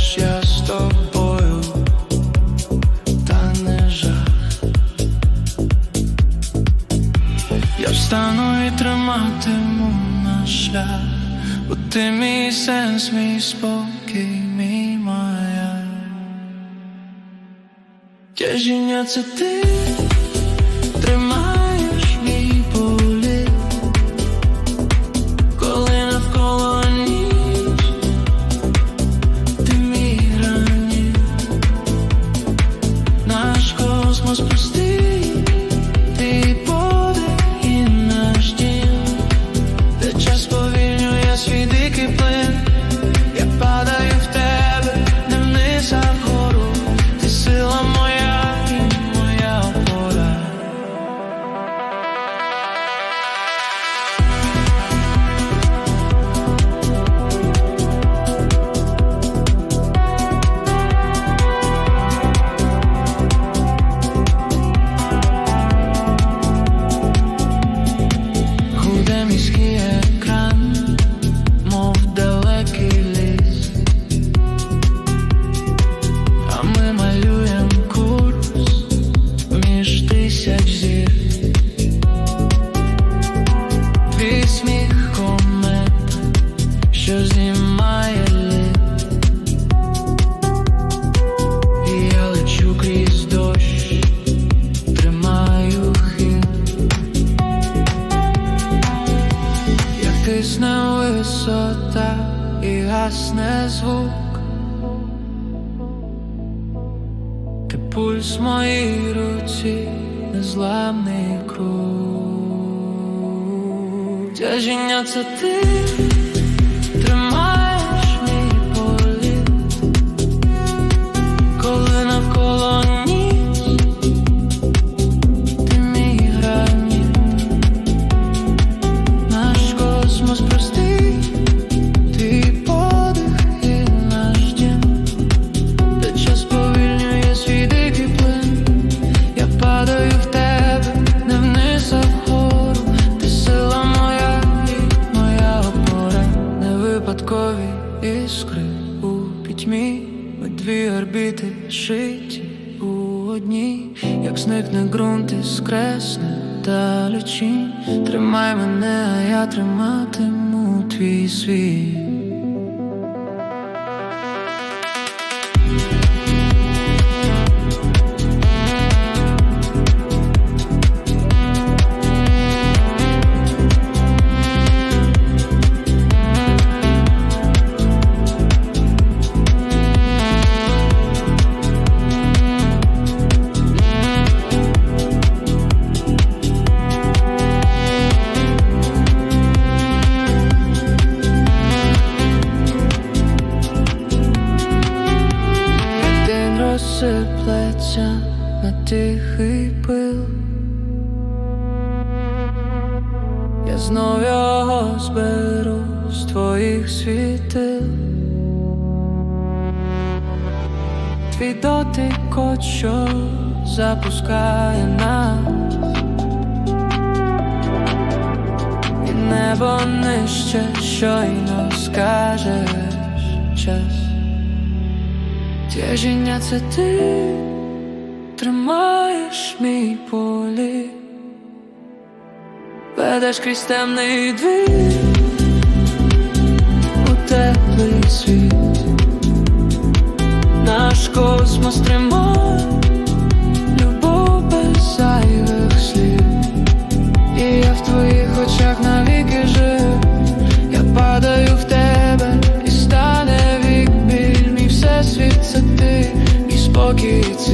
кажеш, я з та не. Я встану і триматиму наш шлях, бо ти сенс, мій спокій, мій маяк. Це ти тримаєш я лечу крізь тримаю хід. Як тисне висота і гасне звук, ти моїй руці, незламний круг. Тяжіння це ти орбіти шиті у одній, як зникне ґрунт і скресне далечінь. Тримай мене, а я триматиму твій світ. День розсиплеться на тихий пил. Я знов його зберу з твоїх світил. Твій дотик, от що запускає нас. І небо нижче щойно скажеш час. Тяжіння це ти. Тримаєш мій полі, ведеш крізь темний двір. У теплий світ, наш космос тримає. Любов без зайвих слів, і я в твоїх очах навіки жив, kids.